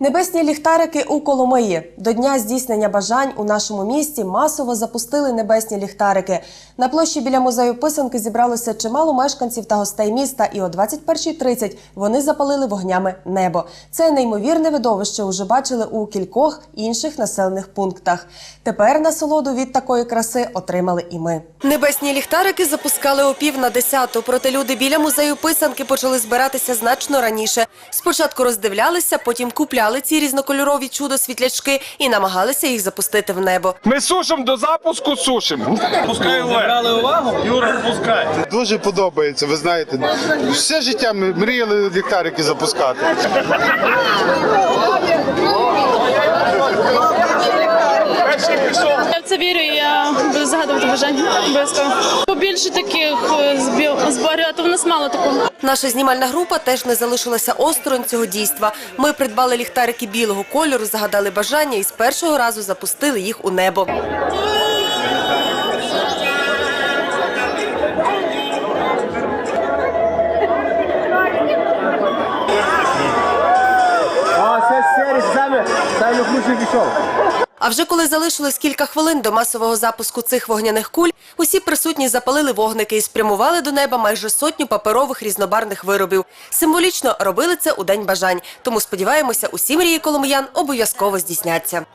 Небесні ліхтарики у Коломиї. До дня здійснення бажань у нашому місті масово запустили небесні ліхтарики. На площі біля музею писанки зібралося чимало мешканців та гостей міста, і о 21.30 вони запалили вогнями небо. Це неймовірне видовище уже бачили у кількох інших населених пунктах. Тепер насолоду від такої краси отримали і ми. Небесні ліхтарики запускали о пів на десяту, проте люди біля музею писанки почали збиратися значно раніше. Спочатку роздивлялися, потім купляли ці різнокольорові чудо-світлячки і намагалися їх запустити в небо. Ми сушимо до запуску, сушимо. Пускай забрали увагу. Юра, пускай. Дуже подобається, ви знаєте. Все життя ми мріяли ліхтарики запускати. Я в це вірю, і я буду загадувати бажання обов'язково. Побільше таких е, зборів, а то в нас мало такого. Наша знімальна група теж не залишилася осторонь цього дійства. Ми придбали ліхтарики білого кольору, загадали бажання і з першого разу запустили їх у небо. А, це серії саме, саме ключі пішов. А вже коли залишилось кілька хвилин до масового запуску цих вогняних куль, усі присутні запалили вогники і спрямували до неба майже сотню паперових різнобарних виробів. Символічно робили це у день бажань. Тому сподіваємося, усі мрії коломиян обов'язково здійсняться.